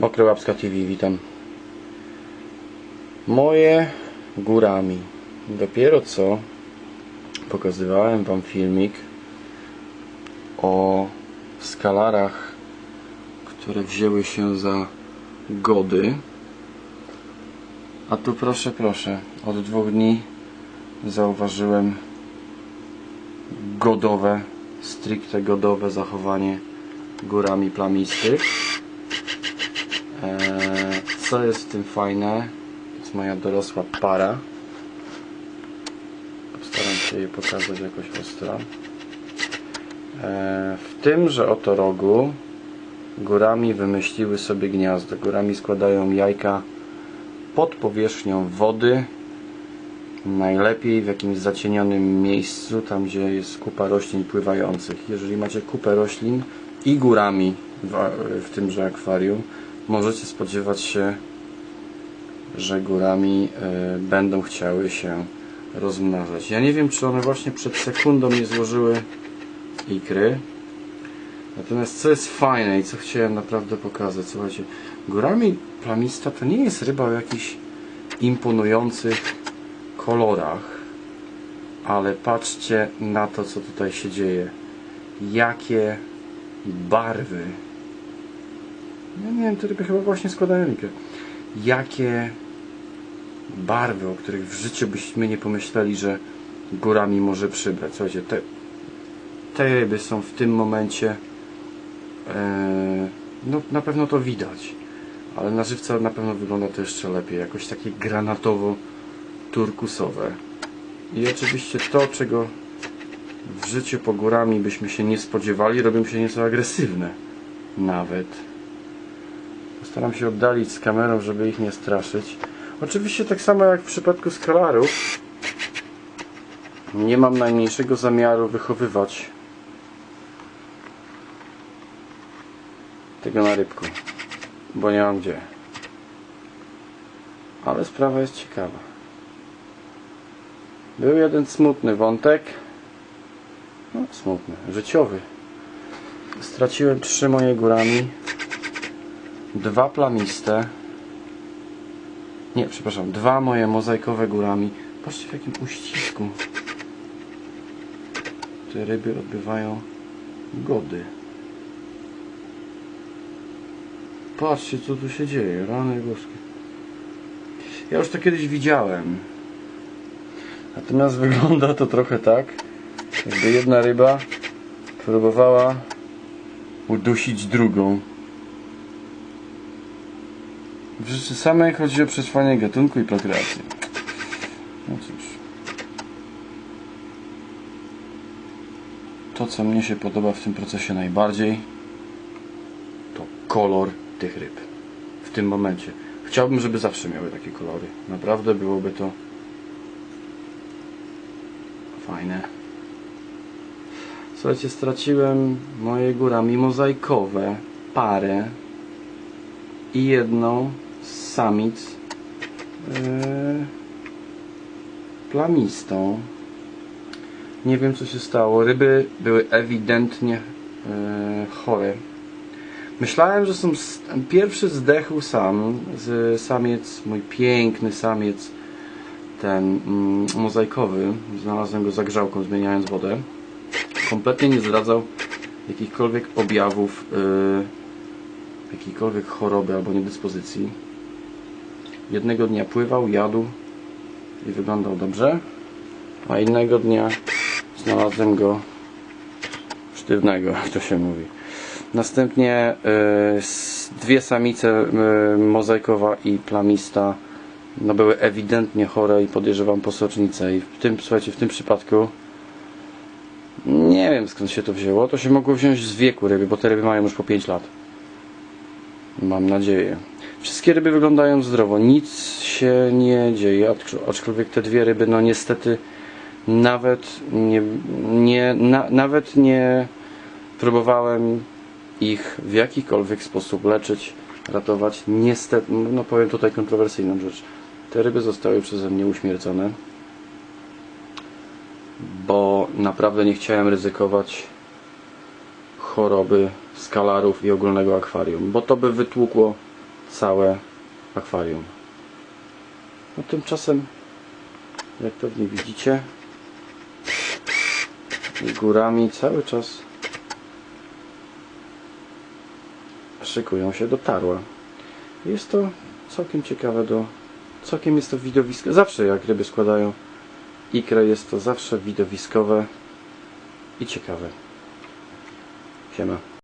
Mokre Łapska TV, witam. Moje górami. Dopiero co pokazywałem Wam filmik o skalarach, które wzięły się za gody. A tu proszę, proszę, od dwóch dni zauważyłem godowe, stricte godowe zachowanie górami plamistych. Co jest w tym fajne? To jest moja dorosła para. Postaram się jej pokazać jakoś ostro. Eee, w tym, że oto rogu górami wymyśliły sobie gniazdo. Górami składają jajka pod powierzchnią wody. Najlepiej w jakimś zacienionym miejscu, tam gdzie jest kupa roślin pływających. Jeżeli macie kupę roślin i górami w, w tymże akwarium, możecie spodziewać się, że górami y, będą chciały się rozmnażać. Ja nie wiem, czy one właśnie przed sekundą nie złożyły ikry. Natomiast co jest fajne i co chciałem naprawdę pokazać, słuchajcie, górami plamista to nie jest ryba o jakichś imponujących kolorach, ale patrzcie na to, co tutaj się dzieje. Jakie barwy. Ja nie wiem, te ryby chyba właśnie składają. Jakie barwy, o których w życiu byśmy nie pomyśleli, że górami może przybrać. Słuchajcie, te, te ryby są w tym momencie e, no na pewno to widać ale na żywca na pewno wygląda to jeszcze lepiej jakoś takie granatowo turkusowe i oczywiście to czego w życiu po górami byśmy się nie spodziewali robią się nieco agresywne nawet postaram się oddalić z kamerą żeby ich nie straszyć oczywiście tak samo jak w przypadku skalarów nie mam najmniejszego zamiaru wychowywać tego na rybku, bo nie mam gdzie. Ale sprawa jest ciekawa. Był jeden smutny wątek, no smutny, życiowy. Straciłem trzy moje górami, dwa plamiste, nie, przepraszam, dwa moje mozaikowe górami. Patrzcie w jakim uścisku te ryby odbywają gody. Patrzcie co tu się dzieje, rany boskie. Ja już to kiedyś widziałem. Natomiast wygląda to trochę tak, jakby jedna ryba próbowała udusić drugą. W rzeczy samej chodzi o przetrwanie gatunku i prokreację. No cóż. To co mnie się podoba w tym procesie najbardziej to kolor tych ryb. W tym momencie. Chciałbym, żeby zawsze miały takie kolory. Naprawdę byłoby to fajne. Słuchajcie, straciłem moje górami mozaikowe parę i jedną samic yy, plamistą. Nie wiem co się stało. Ryby były ewidentnie yy, chore. Myślałem, że są pierwszy zdechł sam, z samiec, mój piękny samiec, ten mm, mozaikowy. Znalazłem go za grzałką, zmieniając wodę. Kompletnie nie zdradzał jakichkolwiek objawów, yy, jakiejkolwiek choroby albo niedyspozycji. Jednego dnia pływał, jadł i wyglądał dobrze, a innego dnia znalazłem go sztywnego, jak to się mówi. Następnie s- dwie samice y, mozaikowa i plamista no, były ewidentnie chore i podejrzewam posocznicę. I w tym, słuchajcie, w tym przypadku nie wiem skąd się to wzięło. To się mogło wziąć z wieku ryby, bo te ryby mają już po 5 lat. Mam nadzieję. Wszystkie ryby wyglądają zdrowo, nic się nie dzieje, acz- aczkolwiek te dwie ryby, no niestety nawet nie, nie na, nawet nie próbowałem ich w jakikolwiek sposób leczyć, ratować. Niestety, no powiem tutaj kontrowersyjną rzecz. Te ryby zostały przeze mnie uśmiercone, bo naprawdę nie chciałem ryzykować choroby skalarów i ogólnego akwarium, bo to by wytłukło całe akwarium. No tymczasem, jak pewnie widzicie, górami cały czas szykują się do tarła. Jest to całkiem ciekawe do... Całkiem jest to widowisko. Zawsze jak ryby składają ikrę jest to zawsze widowiskowe i ciekawe. Siema.